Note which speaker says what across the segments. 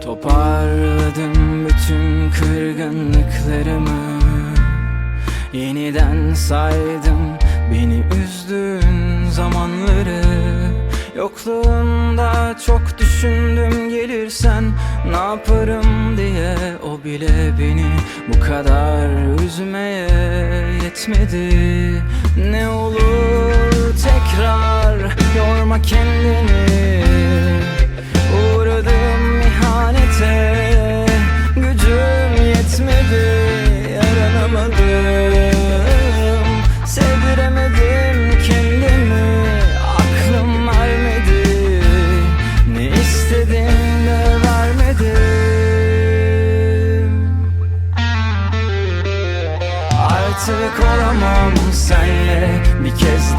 Speaker 1: Toparladım bütün kırgınlıklarımı. Yeniden saydım. Beni üzdüğün zamanları. Yokluğunda çok düşündüm gelirsen ne yaparım diye. O bile beni bu kadar üzmeye yetmedi. Ne olur tekrar yorma kendini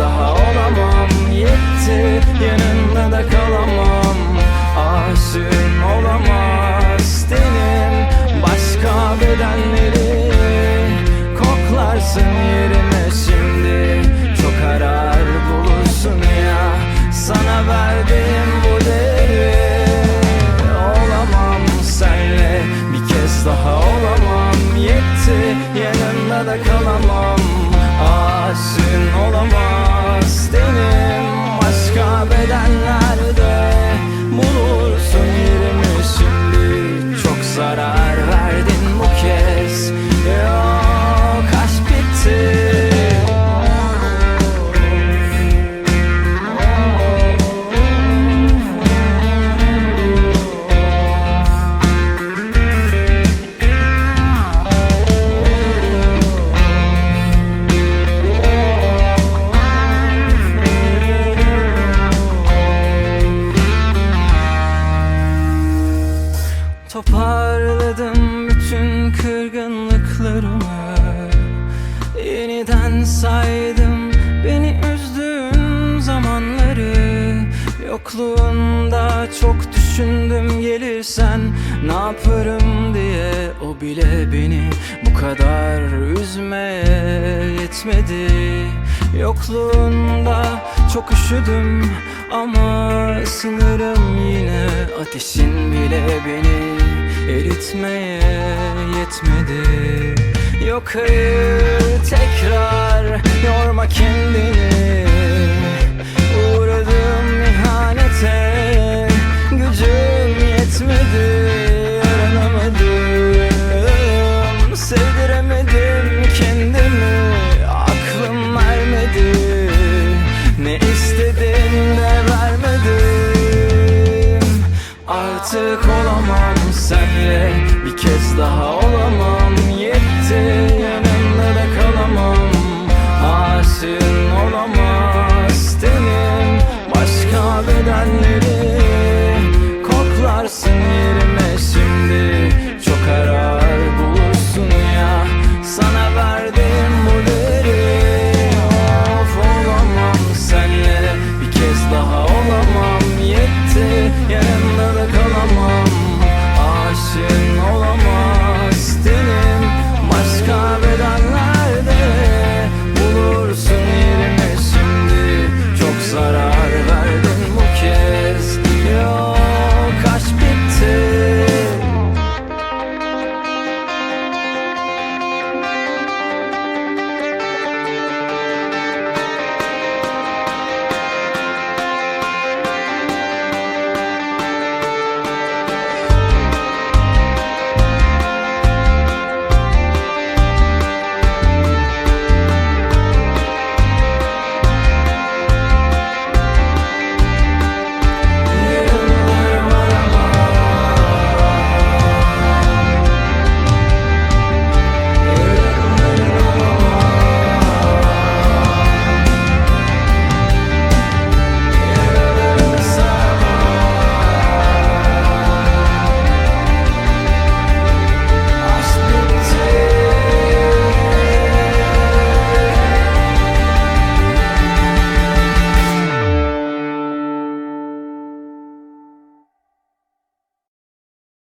Speaker 1: Bir kez Yeniden saydım. Beni üzdüğün zamanları Yokluğunda çok düşündüm. Gelirsen Ne yaparım diye o bile beni bu kadar üzmeye yetmedi. Yokluğunda çok üşüdüm ama ısınırım yine Ateşin bile beni eritmeye yetmedi. Yok hayır tekrar yorma kendini. Uğradım ihanete gücüm yetmedi Yaranamadım sevdiremedim kendimi Aklım ermedi. Ne istedim de vermedim. Artık olamam senle bir kez daha olamam